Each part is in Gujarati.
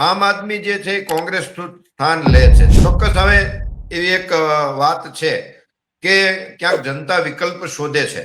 આમ આદમી જે છે કોંગ્રેસ સ્થાન લે છે. ચોક્કસ હવે એવી એક વાત છે કે ક્યાંક જનતા વિકલ્પ શોધે છે.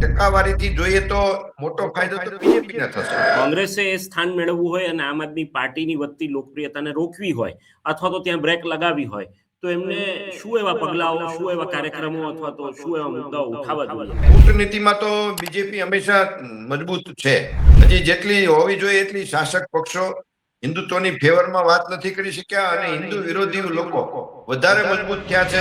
ટકાવારીથી જોઈએ તો મોટો ફાયદો તો બીજેપીને થશે. કોંગ્રેસે એ સ્થાન મેળવવું હોય અને આમ આદમી પાર્ટીની વધતી લોકપ્રિયતાને રોકવી હોય અથવા તો ત્યાં બ્રેક લગાવી હોય તો એમને શું એવા પગલાઓ શું એવા કાર્યક્રમો અથવા તો શું એવા મુદ્દાઓ ઉઠાવવા જોઈએ? કૂટનીતિમાં તો બીજેપી હંમેશા મજબૂત છે. હજી જેટલી હોવી જોઈએ એટલી શાસક પક્ષો હિન્દુત્વની ફેવરમાં વાત નથી કરી શક્યા અને હિન્દુ વિરોધી લોકો વધારે મજબૂત થયા છે.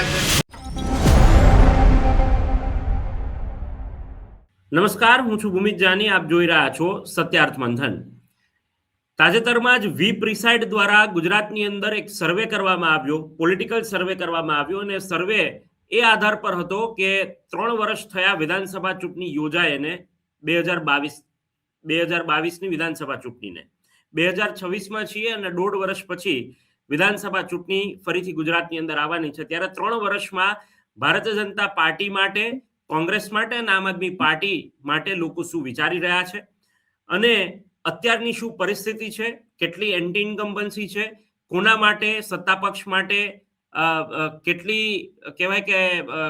નમસ્કાર હું છું ભૂમિત જાની આપ જોઈ રહ્યા છો સત્યાર્થ મંથન. તાજેતરમાં જ વી પ્રિસાઇડ દ્વારા ગુજરાતની અંદર એક સર્વે કરવામાં આવ્યો, પોલિટિકલ સર્વે કરવામાં આવ્યો અને સર્વે એ આધાર પર હતો કે ત્રણ વર્ષ થયા વિધાનસભા ચૂંટણી યોજાય એને બે હજાર બાવીસ, બે હજાર બાવીસની વિધાનસભા ચૂંટણીને. બે હજાર છવ્વીસમાં છીએ અને દોઢ વર્ષ પછી વિધાનસભા ચૂંટણી ફરીથી ગુજરાતની અંદર આવવાની છે. ત્યારે ત્રણ વર્ષમાં ભારતીય જનતા પાર્ટી માટે, કોંગ્રેસ માટે અને આમ આદમી પાર્ટી માટે લોકો શું વિચારી રહ્યા છે? અને અત્યારની શું પરિસ્થિતિ છે? કેટલી એન્ટી ઇન્કમ્બન્સી છે? કોના માટે? સત્તા પક્ષ માટે કેટલી, કહેવાય કે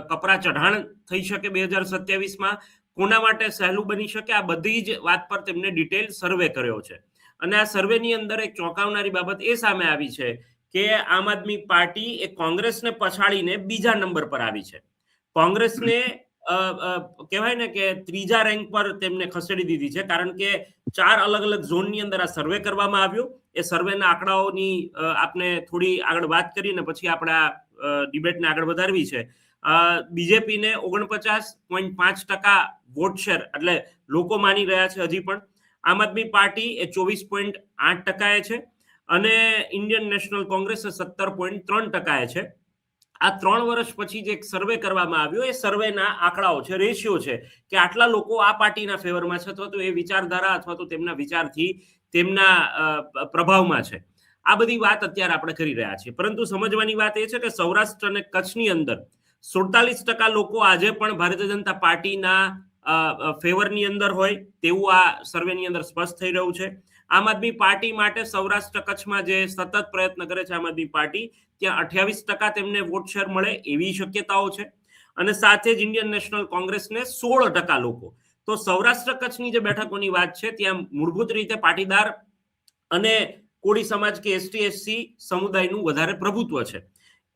કપરા ચઢાણ થઈ શકે બે હજાર સત્યાવીસમાં? કોના માટે સહેલું બની શકે? આ બધી જ વાત પર તેમને ડિટેલ સર્વે કર્યો છે. અને આ સર્વેની અંદર એક ચોંકાવનારી બાબત એ સામે આવી છે કે આમ આદમી પાર્ટી એ કોંગ્રેસને પછાડીને બીજા નંબર પર આવી છે. કોંગ્રેસને કહેવાય ને કે ત્રીજા રેન્ક પર તેમને ખસેડી દીધી છે. કારણ કે ચાર અલગ અલગ ઝોનની અંદર આ સર્વે કરવામાં આવ્યો. એ સર્વેના આંકડાઓની આપણે થોડી આગળ વાત કરીને પછી આપણે આ ડિબેટને આગળ વધારવી છે. બીજેપીને ઓગણપચાસ પોઈન્ટ પાંચ ટકા વોટ શેર એટલે લોકો માની રહ્યા છે હજી પણ. આમ આદમી પાર્ટી એ ચોવીસ પોઈન્ટ આઠ ટકાએ છે અને ઇન્ડિયન નેશનલ કોંગ્રેસ સત્તર પોઈન્ટ ત્રણ ટકાએ છે. આ ત્રણ વર્ષ પછી જે સર્વે કરવામાં આવ્યો, એ સર્વેના આંકડાઓ છે રેશિયો છે કે આટલા લોકો આ પાર્ટીના ફેવરમાં છે અથવા તો એ વિચારધારા અથવા તો તેમના વિચારથી તેમના પ્રભાવમાં છે. આ બધી વાત અત્યારે આપણે કરી રહ્યા છીએ. પરંતુ સમજવાની વાત એ છે કે સૌરાષ્ટ્ર અને કચ્છની અંદર સુડતાલીસ ટકા લોકો આજે પણ ભારતીય જનતા પાર્ટીના ફેવરની અંદર હોય તેવું આ સર્વેની અંદર સ્પષ્ટ થઈ રહ્યું છે. આમ આદમી પાર્ટી માટે સૌરાષ્ટ્ર કચ્છમાં જે સતત પ્રયત્ન કરે છે આમ આદમી પાર્ટી, ત્યાં અઠ્યાવીસ ટકા તેમને વોટ શેર મળે એવી શક્યતાઓ છે. અને સાથે જ ઇન્ડિયન નેશનલ કોંગ્રેસને સોળ ટકા લોકો. તો સૌરાષ્ટ્ર કચ્છની જે બેઠકોની વાત છે, ત્યાં મૂળભૂત રીતે પાટીદાર અને કોળી સમાજ કે એસટી એસસી સમુદાયનું વધારે પ્રભુત્વ છે.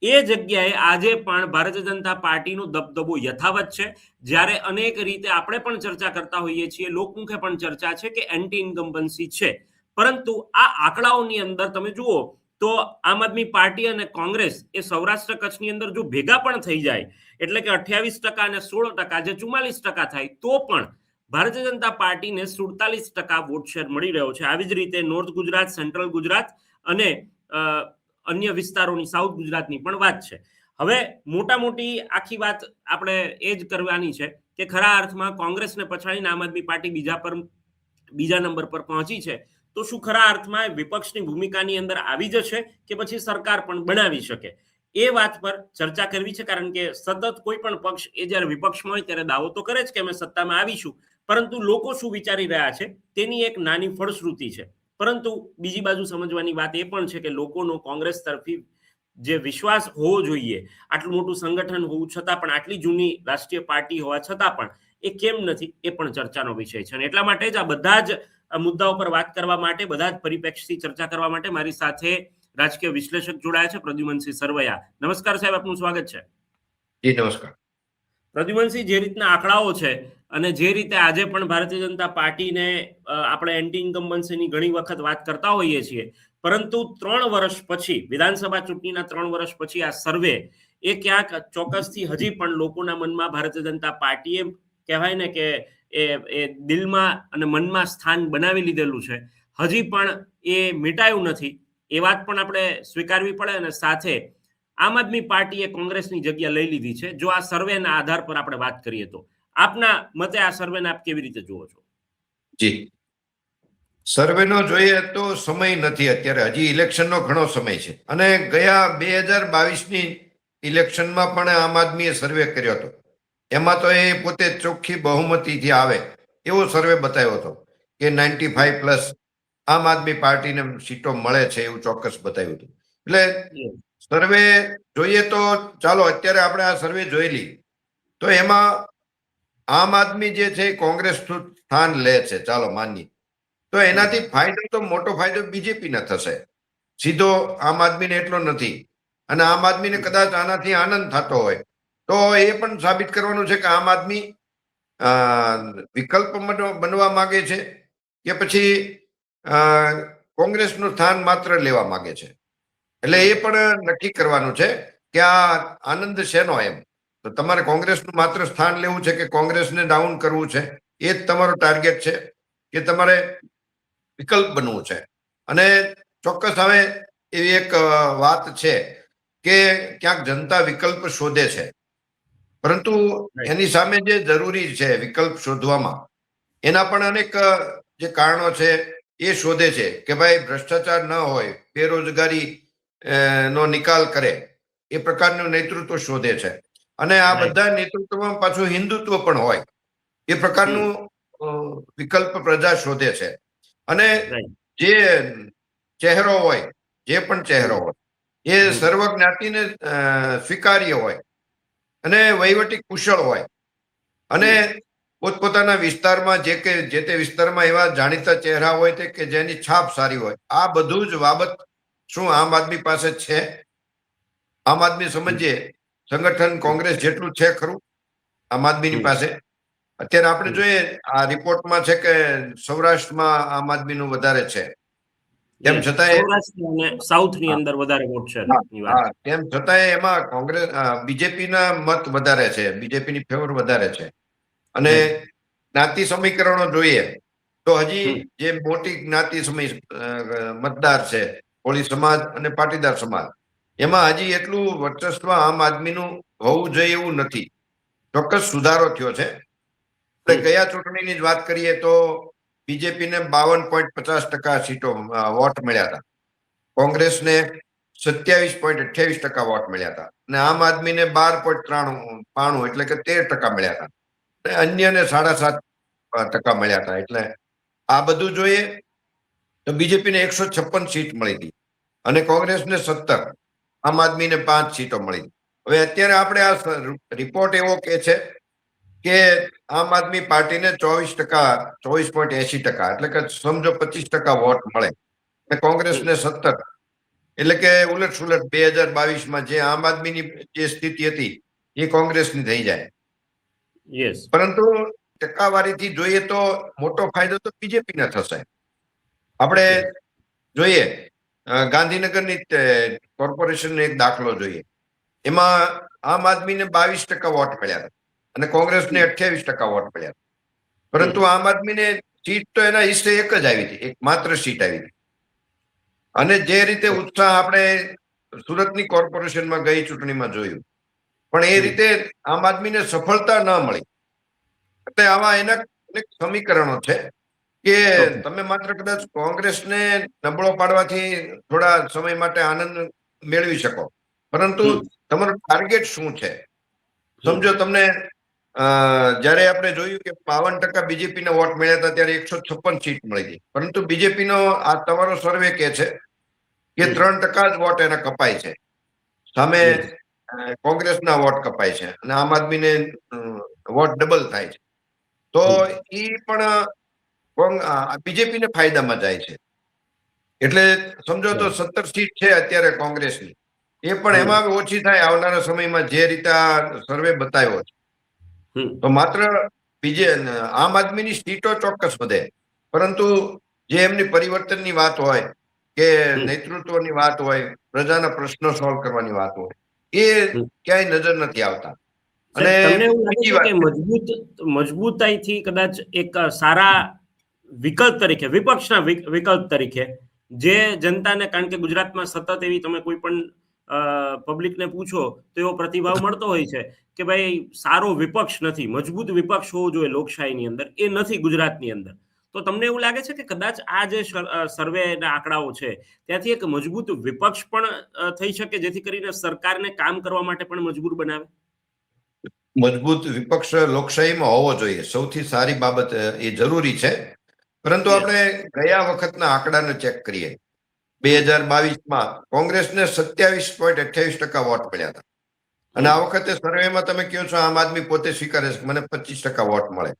એ જગ્યાએ આજે પણ ભારતીય જનતા પાર્ટીનો દબદબો યથાવત છે. જ્યારે અનેક રીતે આપણે પણ ચર્ચા કરતા હોઈએ છીએ, લોકમુખે પણ ચર્ચા છે કે એન્ટી ઇન્કમ્બન્સી છે. પરંતુ આ આંકડાઓની અંદર તમે જુઓ તો આમ આદમી પાર્ટી અને કોંગ્રેસ એ સૌરાષ્ટ્ર કચ્છની અંદર જો ભેગા પણ થઈ જાય, એટલે કે અઠ્યાવીસ ટકા અને સોળ ટકા જે ચુમ્માલીસ ટકા થાય, તો પણ ભારતીય જનતા પાર્ટીને સુડતાલીસ ટકા વોટ શેર મળી રહ્યો છે. આવી જ રીતે નોર્થ ગુજરાત સેન્ટ્રલ ગુજરાત અને અન્ય વિસ્તારોની, સાઉથ ગુજરાતની પણ વાત છે. હવે મોટા મોટી આખી વાત આપણે એ જ કરવાની છે કે ખરા અર્થમાં કોંગ્રેસને પછાડીને આમ આદમી પાર્ટી બીજા પર, બીજા નંબર પર પહોંચી છે, તો શું ખરા અર્થમાં વિપક્ષની ભૂમિકાની અંદર આવી જશે કે પછી સરકાર પણ બનાવી શકે? એ વાત પર ચર્ચા કરવી છે, કારણ કે સતત કોઈ પણ પક્ષ એ જ્યારે વિપક્ષમાં હોય ત્યારે દાવો તો કરે જ કે અમે સત્તામાં આવીશું. પરંતુ લોકો શું વિચારી રહ્યા છે, તેની એક નાની ફળશ્રુતિ છે. પરંતુ બીજી બાજુ સમજવાની વાત એ પણ છે કે લોકોનો કોંગ્રેસ તરફી જે વિશ્વાસ હોવો જોઈએ, આટલું મોટું સંગઠન હોવું છતાં પણ, આટલી જૂની રાષ્ટ્રીય પાર્ટી હોવા છતાં પણ એ કેમ નથી, એ પણ ચર્ચાનો વિષય છે. અને એટલા માટે જ આ બધા જ મુદ્દાઓ પર વાત કરવા માટે, બધા જ પરિપ્રેક્ષથી ચર્ચા કરવા માટે મારી સાથે રાજકીય વિશ્લેષક જોડાયા છે, પ્રદ્યુમનસિંહ સરવૈયા. નમસ્કાર સાહેબ, આપનું સ્વાગત છે. જી, નમસ્કાર. પ્રદ્યુમનસિંહ જે રીતના આંકડાઓ છે અને જે રીતે આજે પણ ભારતીય જનતા પાર્ટીને આપણે એન્ટી ઇન્કમ્બન્સીની ઘણી વખત વાત કરતા હોઈએ છીએ, પરંતુ ત્રણ વર્ષ પછી, વિધાનસભા ચૂંટણીના ત્રણ વર્ષ પછી આ સર્વે એ ક્યાંક ચોક્કસથી હજી પણ લોકોના મનમાં ભારતીય જનતા પાર્ટીએ કહેવાય ને કે એ એ દિલમાં અને મનમાં સ્થાન બનાવી લીધેલું છે. હજી પણ એ મિટાયું નથી. એ વાત પણ આપણે સ્વીકારવી પડે અને સાથે આમ આદમી પાર્ટીએ કોંગ્રેસની જગ્યા લઈ લીધી છે. જો આ સર્વેના આધાર પર આપણે વાત કરીએ તો. આપના મતે આ સર્વેને આપ કેવી રીતે જુઓ છો? જી. સર્વેનો જોઈએ તો સમય નથી અત્યારે. હજી ઇલેક્શનનો ઘણો સમય છે. અને ગયા બે હજાર બાવીસની ઇલેક્શનમાં પણ આમ આદમીએ સર્વે કર્યો હતો. એમાં તો એ પોતે ચોખ્ખી બહુમતીથી આવે એવો સર્વે બતાવ્યો હતો કે નાઇન્ટી ફાઈવ પ્લસ આમ આદમી પાર્ટીને સીટો મળે છે એવું ચોક્કસ બતાવ્યું હતું. એટલે સર્વે જોઈએ તો ચાલો અત્યારે આપણે આ સર્વે જોયેલી તો એમાં આમ આદમી જે છે કોંગ્રેસ સ્થાન લે છે. ચાલો માનીએ. તો એનાથી ફાયદો તો, મોટો ફાયદો બીજેપીને થશે. સીધો આમ આદમીને એટલો નથી. અને આમ આદમીને કદાચ આનાથી આનંદ થતો હોય. તો એ પણ સાબિત કરવાનું છે કે આમ આદમી વિકલ્પ બનવા માંગે છે કે પછી કોંગ્રેસનું સ્થાન માત્ર લેવા માંગે છે. એટલે એ પણ નક્કી કરવાનું છે કે આ આનંદ શેનો એમ? તો તમારે કોંગ્રેસનું માત્ર સ્થાન લેવું છે કે કોંગ્રેસને ડાઉન કરવું છે? એ જ તમારો ટાર્ગેટ છે કે તમારે વિકલ્પ બનવું છે? અને ચોક્કસ હવે એવી એક વાત છે કે ક્યાંક જનતા વિકલ્પ શોધે છે. પરંતુ એની સામે જે જરૂરી છે વિકલ્પ શોધવામાં એના પણ અનેક જે કારણો છે એ શોધે છે કે ભાઈ ભ્રષ્ટાચાર ન હોય બેરોજગારી નો નિકાલ કરે. એ પ્રકારનું નેતૃત્વ શોધે છે. અને આ બધા નેતૃત્વમાં પાછું હિન્દુત્વ પણ હોય. એ પ્રકારનું વિકલ્પ પ્રજા શોધે છે. અને જે ચહેરો હોય જે પણ ચહેરો હોય એ સર્વ જ્ઞાતિને સ્વીકાર્ય હોય. અને વહીવટી કુશળ હોય. અને પોતપોતાના વિસ્તારમાં જે કે જે તે વિસ્તારમાં એવા જાણીતા ચહેરા હોય તે કે જેની છાપ સારી હોય. આ બધું જ બાબત શું આમ આદમી પાસે છે? આમ આદમી સમજીએ સંગઠન કોંગ્રેસ જેટલું છે ખરું? આમ આદમીની પાસે. અત્યારે આપણે જોઈએ આ રિપોર્ટમાં છે કે સૌરાષ્ટ્રમાં આમ આદમીનું વધારે છે. તેમ છતાં છતાંય- સૌરાષ્ટ્ર સાઉથની અંદર વધારે વોટ છે હા, ની વાત. હા. તેમ છતાં એમાં કોંગ્રેસ બીજેપીના મત વધારે છે. બીજેપીની ફેવર વધારે છે. અને જ્ઞાતિ સમીકરણો જોઈએ તો હજી જે મોટી જ્ઞાતિ સમી મતદાર છે કોળી સમાજ અને પાટીદાર સમાજ. એમાં હજી એટલું વર્ચસ્વ આમ આદમીનું હોવું જોઈએ એવું નથી. ચોક્કસ સુધારો થયો છે. કયા ગયા ચૂંટણીની જ વાત કરીએ તો બીજેપીને બાવન પોઈન્ટ પચાસ ટકા સીટો વોટ મળ્યા હતા. કોંગ્રેસને સત્યાવીસ પોઈન્ટ અઠ્યાવીસ ટકા વોટ મળ્યા હતા. અને આમ આદમીને બાર પોઈન્ટ ત્રાણું પાણું એટલે કે તેર ટકા મળ્યા હતા. અને અન્યને સાડા સાત ટકા મળ્યા હતા. એટલે આ બધું જોઈએ તો બીજેપીને એકસો છપ્પન સીટ મળી હતી. અને કોંગ્રેસને સત્તર. આમ આદમીને પાંચ સીટો મળી. હવે અત્યારે આપણે આ રિપોર્ટ એવો કે છે કે આમ આદમી પાર્ટીને ચોવીસ ટકા ચોવીસ પોઈન્ટ એસી ટકા એટલે કે સમજો પચીસ ટકા વોટ મળે. અને કોંગ્રેસને સત્તર. એટલે કે ઉલટ સુલટ બે હજાર બાવીસમાં જે આમ આદમીની જે સ્થિતિ હતી એ કોંગ્રેસની થઈ જાય. પરંતુ ટકાવારીથી જોઈએ તો મોટો ફાયદો તો બીજેપીને થશે. આપણે જોઈએ ગાંધીનગરની કોર્પોરેશનનો એક દાખલો જોઈએ. એમાં આમ આદમીને બાવીસ ટકા વોટ મળ્યા અને કોંગ્રેસને અઠ્યાવીસ ટકા વોટ મળ્યા પરંતુ આમ આદમીને સીટ તો એના હિસ્સે એક જ આવી હતી એક માત્ર સીટ આવી હતી. અને જે રીતે ઉત્સાહ આપણે સુરતની કોર્પોરેશનમાં ગઈ ચૂંટણીમાં જોયું પણ એ રીતે આમ આદમીને સફળતા ન મળી. એટલે આવા એના અનેક સમીકરણો છે. કે તમે માત્ર કદાચ કોંગ્રેસને નબળો પાડવાથી થોડા સમય માટે આનંદ મેળવી શકો. પરંતુ તમારો ટાર્ગેટ શું છે? સમજો તમને જ્યારે આપણે જોયું કે બાવન ટકા બીજેપીને વોટ મળ્યા હતા ત્યારે એકસો છપ્પન સીટ મળી હતી પરંતુ બીજેપીનો આ તમારો સર્વે કે છે કે ત્રણ ટકા જ વોટ એના કપાય છે. સામે કોંગ્રેસના વોટ કપાય છે અને આમ આદમીને વોટ ડબલ થાય છે. તો એ પણ બીજેપીને ફાયદામાં જાય છે. એટલે સમજો તો સત્તર સીટ છે અત્યારે કોંગ્રેસની. એ પણ એમાં ઓછી થાય આવનારા સમયમાં જે રીતે આ સર્વે બતાવ્યો છે. તો માત્ર બીજે આમ આદમીની સીટો ચોક્કસ વધે. પરંતુ જે એમની પરિવર્તનની વાત હોય કે નેતૃત્વની વાત હોય પ્રજાના પ્રશ્નો સોલ્વ કરવાની વાત હોય એ ક્યાંય નજર નથી આવતા. અને મજબૂત મજબૂતાઈથી કદાચ એક સારા વિકલ્પ તરીકે, વિપક્ષના વિકલ્પ તરીકે, જે જનતાને કારણ કે ગુજરાતમાં સતત એવી તમે કોઈ પણ પબ્લિકને પૂછો, તો એવો પ્રતિભાવ મળતો હોય છે કે ભાઈ સારો વિપક્ષ નથી, મજબૂત વિપક્ષ હોવો જોઈએ લોકશાહીની અંદર, એ નથી ગુજરાતની અંદર. તો તમને એવું લાગે છે કે કદાચ આ જે સર્વેના આંકડાઓ છે, ત્યાંથી એક મજબૂત વિપક્ષ પણ થઈ શકે જેથી કરીને સરકારને કામ કરવા માટે પણ મજબૂર બનાવે? મજબૂત વિપક્ષ લોકશાહીમાં હોવો જોઈએ. સૌથી સારી બાબત એ જરૂરી છે. પરંતુ આપણે ગયા વખતના આંકડાને ચેક કરીએ. બે હજાર બાવીસમાં કોંગ્રેસને સત્યાવીસ પોઈન્ટ અઠ્યાવીસ ટકા વોટ મળ્યા હતા. અને આ વખતે સર્વેમાં તમે કહો છો આમ આદમી પોતે સ્વીકારે છે મને પચીસ ટકા વોટ મળે.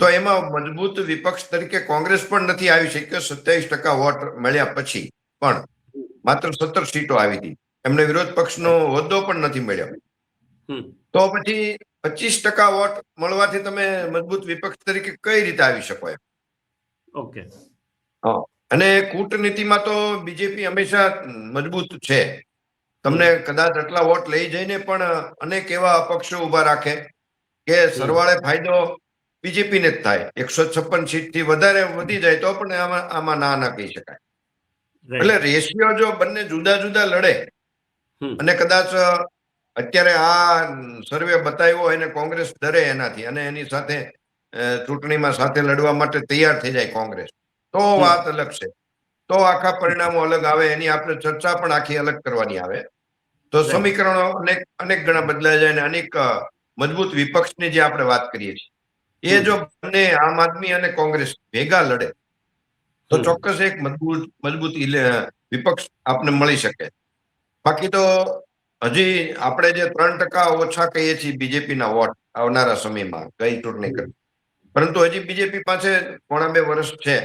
તો એમાં મજબૂત વિપક્ષ તરીકે કોંગ્રેસ પણ નથી આવી શક્યો સત્યાવીસ ટકા વોટ મળ્યા પછી પણ માત્ર સત્તર સીટો આવી હતી. એમને વિરોધ પક્ષનો હોદ્દો પણ નથી મળ્યો. તો પછી પચીસ ટકા વોટ મળવાથી તમે મજબૂત વિપક્ષ તરીકે કઈ રીતે આવી શકો એમ? ઓકે. અને કૂટનીતિમાં તો બીજેપી હંમેશા મજબૂત છે. તમને કદાચ આટલા વોટ લઈ જઈને પણ અનેક એવા અપક્ષો ઊભા રાખે કે સરવાળે ફાયદો બીજેપીને જ થાય. એકસો છપ્પન સીટથી વધારે વધી જાય તો પણ આમાં આમાં ના ના કહી શકાય. એટલે રેશિયો જો બંને જુદા જુદા લડે અને કદાચ અત્યારે આ સર્વે બતાવ્યો હોય અને કોંગ્રેસ ડરે એનાથી અને એની સાથે ચૂંટણીમાં સાથે લડવા માટે તૈયાર થઈ જાય કોંગ્રેસ. તો વાત અલગ છે. તો આખા પરિણામો અલગ આવે એની આપણે ચર્ચા પણ આખી અલગ કરવાની આવે. તો સમીકરણો અનેક અનેક ગણા બદલાઈ જાય અને અનેક મજબૂત વિપક્ષની જે આપણે વાત કરીએ છીએ એ જો બંને આમ આદમી અને કોંગ્રેસ ભેગા લડે તો ચોક્કસ એક મજબૂત મજબૂત વિપક્ષ આપને મળી શકે. બાકી તો હજી આપણે જે ત્રણ ટકા ઓછા કહીએ છીએ બીજેપીના વોટ આવનારા સમયમાં ગઈ ચૂંટણી કરતા પરંતુ હજી બીજેપી પાસે પોણા બે વર્ષ છે.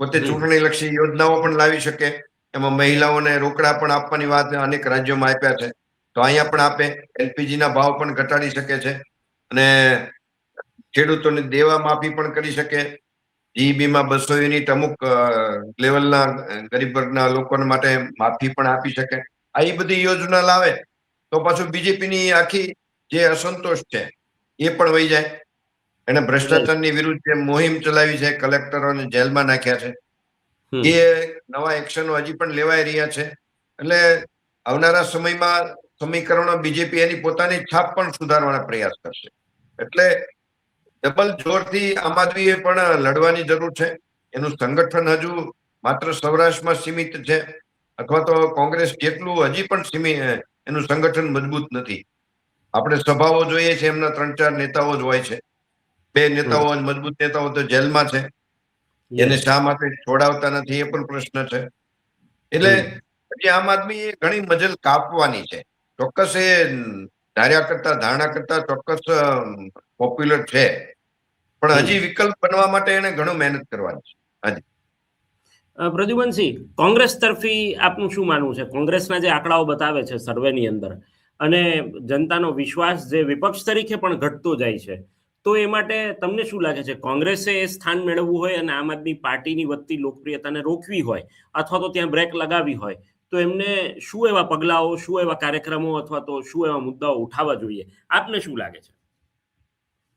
પોતે ચૂંટણી લક્ષી યોજનાઓ પણ લાવી શકે. એમાં મહિલાઓને રોકડા પણ આપવાની વાત અનેક રાજ્યોમાં આપ્યા છે. તો અહીંયા પણ આપે. એલપીજી ના ભાવ પણ ઘટાડી શકે છે. અને ખેડૂતોને દેવા માફી પણ કરી શકે. જીબીમાં બસો યુનિટ અમુક લેવલના ગરીબ વર્ગના લોકો માટે માફી પણ આપી શકે. આ ઈ બધી યોજના લાવે તો પાછું બીજેપીની આખી જે અસંતોષ છે એ પણ વહી જાય. એને ભ્રષ્ટાચારની વિરુદ્ધ જે મુહિમ ચલાવી છે કલેક્ટરોને જેલમાં નાખ્યા છે એ નવા એક્શનો હજી પણ લેવાઈ રહ્યા છે. એટલે આવનારા સમયમાં સમીકરણો બીજેપી એની પોતાની છાપ પણ સુધારવાના પ્રયાસ કરશે. એટલે ડબલ જોરથી આમ આદમીએ પણ લડવાની જરૂર છે. એનું સંગઠન હજુ માત્ર સૌરાષ્ટ્રમાં સીમિત છે અથવા તો કોંગ્રેસ જેટલું હજી પણ સીમિત એનું સંગઠન મજબૂત નથી. આપણે સભાઓ જોઈએ છે એમના ત્રણ ચાર નેતાઓ જ હોય છે. બે નેતાઓ મજબૂત નેતાઓ તો જેલમાં છે. એને શા માટે છોડાવતા નથી એ પણ પ્રશ્ન છે. એટલે પછી આમ આદમી એ ઘણી મજલ કાપવાની છે. ચોક્કસ એ ધાર્યા કરતા ધારણા કરતા ચોક્કસ પોપ્યુલર છે. પણ હજી વિકલ્પ બનવા માટે એને ઘણું મહેનત કરવાની છે. હજી. પ્રદ્યુમનસિંહ કોંગ્રેસ તરફી આપનું શું માનવું છે? કોંગ્રેસના જે આંકડાઓ બતાવે છે સર્વેની અંદર અને જનતાનો વિશ્વાસ જે વિપક્ષ તરીકે પણ ઘટતો જાય છે. તો એ માટે તમને શું લાગે છે? કોંગ્રેસે એ સ્થાન મેળવવું હોય અને આમ આદમી પાર્ટીની વધતી લોકપ્રિયતાને રોકવી હોય અથવા તો ત્યાં બ્રેક લગાવી હોય તો એમને શું એવા પગલાઓ શું એવા કાર્યક્રમો અથવા તો શું એવા મુદ્દાઓ ઉઠાવવા જોઈએ? આપને શું લાગે છે?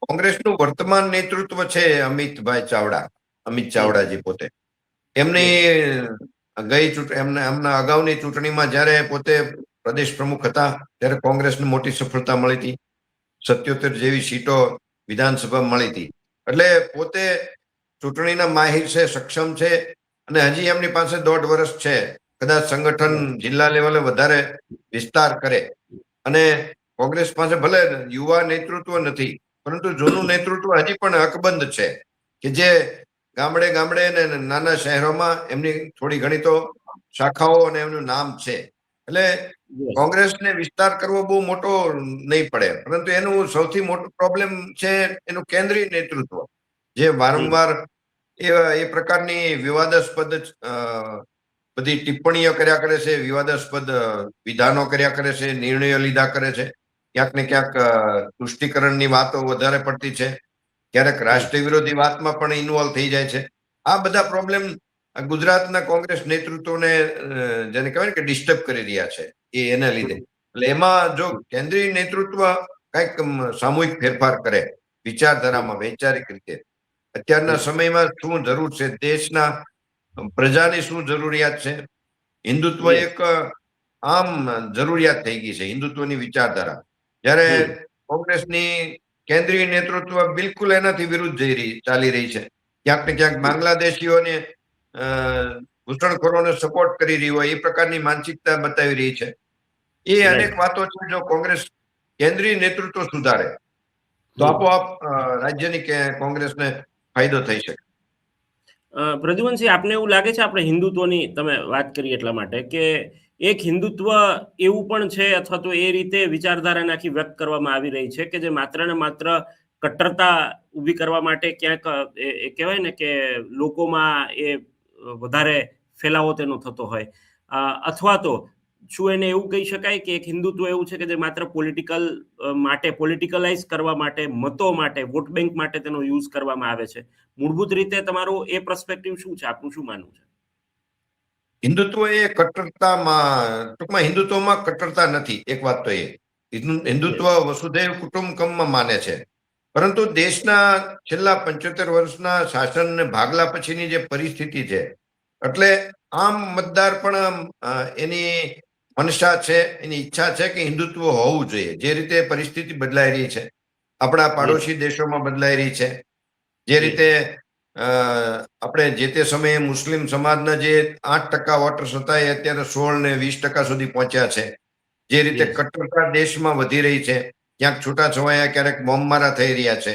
કોંગ્રેસનું વર્તમાન નેતૃત્વ છે અમિતભાઈ ચાવડા અમિત ચાવડાજી પોતે. એમની ગઈ એમને એમના અગાઉની ચૂંટણીમાં જ્યારે પોતે પ્રદેશ પ્રમુખ હતા ત્યારે કોંગ્રેસને મોટી સફળતા મળી હતી. સત્યોતેર જેવી સીટો વિધાનસભા મળી હતી. એટલે પોતે ચૂંટણીના માહિર છે, સક્ષમ છે અને હજી એમની પાસે દોઢ વર્ષ છે. કદાચ સંગઠન જિલ્લા લેવલે વધારે વિસ્તાર કરે. અને કોંગ્રેસ પાસે ભલે યુવા નેતૃત્વ નથી, પરંતુ જૂનું નેતૃત્વ હજી પણ અકબંધ છે કે જે ગામડે ગામડે ને નાના શહેરોમાં એમની થોડી ઘણી તો શાખાઓ અને એમનું નામ છે. એટલે કોંગ્રેસને વિસ્તાર કરવો બહુ મોટો નહીં પડે. પરંતુ એનું સૌથી મોટો પ્રોબ્લેમ છે એનું કેન્દ્રીય નેતૃત્વ. જે વારંવાર એ એ પ્રકારની વિવાદાસ્પદ બધી ટિપ્પણીઓ કર્યા કરે છે, વિવાદાસ્પદ વિધાનો કર્યા કરે છે, નિર્ણયો લીધા કરે છે. ક્યાંક ને ક્યાંક તુષ્ટિકરણની વાતો વધારે પડતી છે. ક્યારેક રાષ્ટ્રીય વિરોધી વાતમાં પણ ઇન્વોલ્વ થઈ જાય છે. આ બધા પ્રોબ્લેમ ગુજરાતના કોંગ્રેસ નેતૃત્વને જેને કહેવાય કે ડિસ્ટર્બ કરી રહ્યા છે. એ એના લીધે. એટલે એમાં જો કેન્દ્રીય નેતૃત્વ કંઈક સામૂહિક ફેરફાર કરે વિચારધારામાં વૈચારિક રીતે અત્યારના સમયમાં શું જરૂર છે? દેશના પ્રજાની શું જરૂરિયાત છે? હિન્દુત્વ એક આમ જરૂરિયાત થઈ ગઈ છે હિન્દુત્વની વિચારધારા. જ્યારે કોંગ્રેસની કેન્દ્રીય નેતૃત્વ બિલકુલ એનાથી વિરુદ્ધ જઈ રહી ચાલી રહી છે. ક્યાંક ને ક્યાંક બાંગ્લાદેશીઓને અ, ઘૂસણખોરોને સપોર્ટ કરી રહી હોય એ પ્રકારની માનસિકતા બતાવી રહી છે. એ અનેક વાતો છે જો કોંગ્રેસ કેન્દ્રીય નેતૃત્વ સુધારે તો આપોઆપ રાજ્યની કોંગ્રેસને ફાયદો થઈ શકે. પ્રદ્યુમનસિંહ આપને એવું લાગે છે આપણે હિન્દુત્વની તમે વાત કરી એટલા માટે કે એક હિન્દુત્વ એવું પણ છે અથવા તો એ રીતે વિચારધારા નાખી વ્યક્ત કરવામાં આવી રહી છે કે જે માત્ર ને માત્ર કટ્ટરતા ઊભી કરવા માટે ક્યાંક એ કહેવાય ને કે લોકોમાં એ વધારે ફેલાવો તેનો થતો હોય. અથવા તો શું એને એવું કહી શકાય કે એક હિન્દુત્વ એવું છે કે જે માત્ર પોલિટિકલ માટે પોલિટિકલાઇઝ કરવા માટે મતો માટે વોટ બેંક માટે તેનો યુઝ કરવામાં આવે છે. મૂળભૂત રીતે તમારો એ પ્રસ્પેક્ટિવ શું છે? આપનું શું માનવું છે? હિન્દુત્વ એ કટ્ટરતામાં ટૂંકમાં હિન્દુત્વમાં કટ્ટરતા નથી એક વાત તો એ. હિન્દુત્વ વસુધૈવ કુટુંબકમમાં માને છે. પરંતુ દેશના છેલ્લા પંચોતેર વર્ષના શાસનને ભાગલા પછીની જે પરિસ્થિતિ છે એટલે આમ મતદાર પણ એની મનસા છે એની ઈચ્છા છે કે હિન્દુત્વ હોવું જોઈએ. જે રીતે પરિસ્થિતિ બદલાઈ રહી છે આપણા પાડોશી દેશોમાં બદલાઈ રહી છે. જે રીતે આપણે જે તે સમયે મુસ્લિમ સમાજના જે આઠ ટકા વોટર્સ હતા એ અત્યારે સોળ ને વીસ ટકા સુધી પહોંચ્યા છે. જે રીતે કટ્ટરતા દેશમાં વધી રહી છે ક્યાંક છૂટાછવાયા ક્યારેક બોમ્બમારા થઈ રહ્યા છે.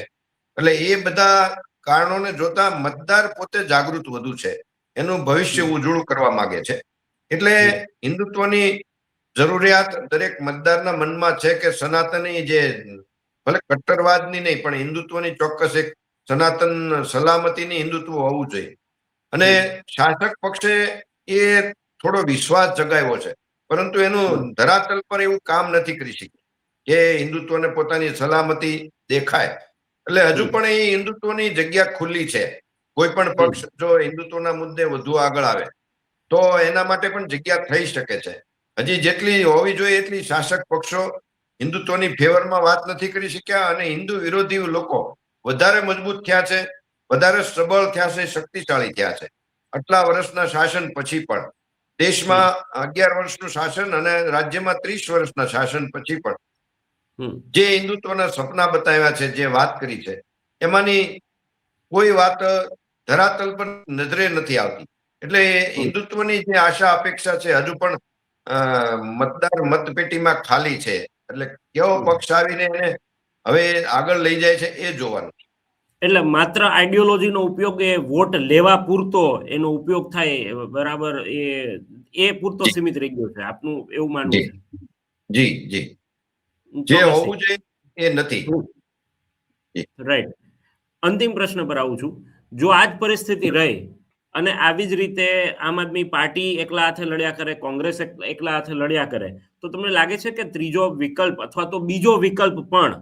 એટલે એ બધા કારણોને જોતા મતદાર પોતે જાગૃત વધુ છે. એનું ભવિષ્ય. ઉજળું કરવા માંગે છે. એટલે હિન્દુત્વની જરૂરિયાત દરેક મતદારના મનમાં છે કે સનાતની જે ભલે કટ્ટરવાદની નહીં પણ હિન્દુત્વની ચોક્કસ એક સનાતન સલામતીની હિન્દુત્વ હોવું જોઈએ. અને શાસક પક્ષે એ થોડો વિશ્વાસ જગાવ્યો છે. પરંતુ એનું ધરાતલ પર એવું કામ નથી કરી શક્યું. કે હિન્દુત્વને પોતાની સલામતી દેખાય. એટલે હજુ પણ એ હિન્દુત્વની જગ્યા ખુલ્લી છે. કોઈ પણ પક્ષ જો હિન્દુત્વના મુદ્દે વધુ આગળ આવે તો એના માટે પણ જગ્યા થઈ શકે છે. હજી જેટલી હોવી જોઈએ એટલી શાસક પક્ષો હિન્દુત્વની ફેવરમાં વાત નથી કરી શક્યા અને હિન્દુ વિરોધી લોકો વધારે મજબૂત થયા છે વધારે સબળ થયા છે શક્તિશાળી થયા છે. આટલા વર્ષના શાસન પછી પણ દેશમાં અગિયાર વર્ષનું શાસન અને રાજ્યમાં ત્રીસ વર્ષના શાસન પછી પણ જે હિન્દુત્વના સપના બતાવ્યા છે જે વાત કરી છે એમાંની કોઈ વાત ધરાતલ પર નજરે નથી આવતી. એટલે હિન્દુત્વની જે આશા અપેક્ષા છે હજુ પણ મતદાર મતપેટીમાં ખાલી છે. એટલે કેવો પક્ષ આવીને એને હવે આગળ લઈ જાય છે એ જોવાનું. એટલે માત્ર આઈડિયોલોજીનો ઉપયોગ એ વોટ લેવા પૂરતો એનો ઉપયોગ થાય બરાબર એ એ પૂરતો સીમિત રહી ગયો છે. આપનું એવું માનવું છે. જી જી. જે હોવું જોઈએ એ નથી. રાઈટ અંતિમ પ્રશ્ન પર આવું છું. જો આ જ પરિસ્થિતિ રહે અને આવી જ રીતે આમ આદમી પાર્ટી એકલા હાથે લડ્યા કરે, કોંગ્રેસ એકલા હાથે લડ્યા કરે, તો તમને લાગે છે કે ત્રીજો વિકલ્પ અથવા તો બીજો વિકલ્પ પણ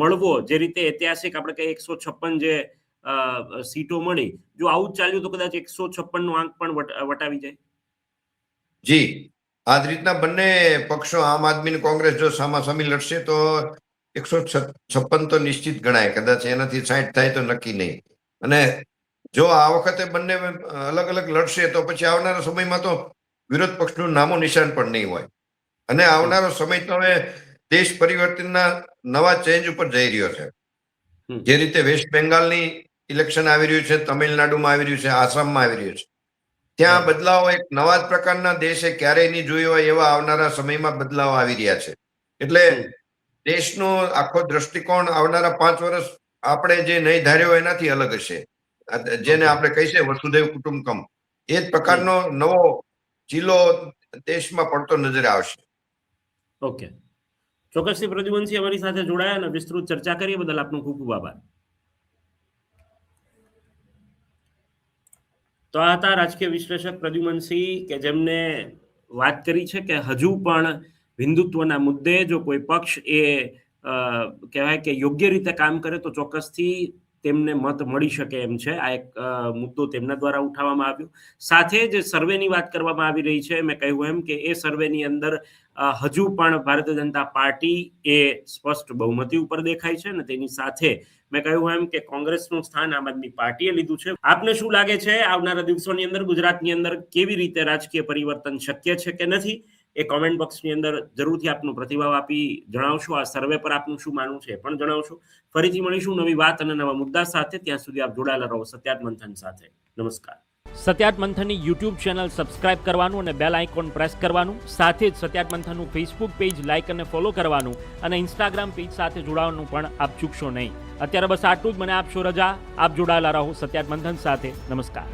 મળવો જે રીતે ઐતિહાસિક આપણે કહીએ એકસો છપ્પન જે સીટો મળી, જો આવું ચાલ્યું તો કદાચ એકસો છપ્પન નો આંક પણ વટાવી જાય? જી. આ રીતના બંને પક્ષો, આમ આદમી કોંગ્રેસ જો સામાસામી લડશે તો એકસો છપ્પન તો નિશ્ચિત ગણાય, કદાચ એનાથી સાઠ થાય તો નક્કી નહીં. અને જો આ વખતે બંને અલગ અલગ લડશે તો પછી આવનારા સમયમાં તો વિરોધ પક્ષનું નામો નિશાન પણ નહીં હોય. અને આવનારો સમય તો હવે દેશ પરિવર્તનના નવા ચેન્જ ઉપર જઈ રહ્યો છે. જે રીતે વેસ્ટ બેંગાલની ઇલેક્શન આવી રહ્યું છે તમિલનાડુમાં આવી રહ્યું છે આસામમાં આવી રહ્યું છે. ત્યાં બદલાવ એક નવા જ પ્રકારના દેશે ક્યારેય નહીં જોયો હોય એવા આવનારા સમયમાં બદલાવ આવી રહ્યા છે. એટલે. દેશનો આખો દ્રષ્ટિકોણ આવનારા પાંચ વર્ષ આપણે જે નહીં ધાર્યો એનાથી અલગ હશે. જેને આપણે કહી છે વસુદેવ કુટુંબકમ એ જ પ્રકારનો નવો જિલ્લો દેશમાં પડતો નજર આવશે. ઓકે ચોક્કસથી પ્રદ્યુમનસિંહ અમારી સાથે જોડાયા અને વિસ્તૃત ચર્ચા કરી. બદલ આપનો ખૂબ ખૂબ આભાર. તો આ હતા રાજકીય વિશ્લેષક પ્રદ્યુમનસિંહ કે જેમને વાત કરી છે કે હજુ પણ હિન્દુત્વના મુદ્દે જો કોઈ પક્ષ એ કહેવાય કે યોગ્ય રીતે કામ કરે તો ચોક્કસથી તેમને મત મળી શકે એમ છે. આ એક મુદ્દો તેમના દ્વારા ઉઠાવવામાં આવ્યો. સાથે જે સર્વેની વાત કરવામાં આવી રહી છે. મેં કહ્યું એમ કે એ સર્વેની અંદર હજુ પણ ભારતીય જનતા પાર્ટી એ સ્પષ્ટ બહુમતી ઉપર દેખાય છે અને તેની સાથે મેં કહ્યું એમ કે કોંગ્રેસનું સ્થાન આમ આદમી પાર્ટીએ લીધું છે. આપને શું લાગે છે? આવનારા દિવસોની અંદર ગુજરાતની અંદર કેવી રીતે રાજકીય પરિવર્તન શક્ય છે કે નથી? એ કોમેન્ટ બોક્સની અંદર જરૂરથી આપનો પ્રતિભાવ આપી જણાવશો. આ સર્વે પર આપનું શું માનવું છે પણ જણાવશો. ફરીથી મળીશું નવી વાત અને નવા મુદ્દા સાથે. ત્યાં સુધી આપ જોડાયેલા રહો સત્યાત મંથન સાથે. નમસ્કાર. સત્યાત મંથનની યુટ્યુબ ચેનલ સબસ્ક્રાઇબ કરવાનું અને બેલ આઇકોન પ્રેસ કરવાનું. સાથે જ સત્યાત મંથનનું ફેસબુક પેજ લાઇક અને ફોલો કરવાનું અને ઇન્સ્ટાગ્રામ પેજ સાથે જોડાવાનું પણ આપ ચૂકશો નહીં. અત્યારે બસ આટલું જ. મને આપશો રજા. આપ જોડાયેલા રહો સત્યાત મંથન સાથે. નમસ્કાર.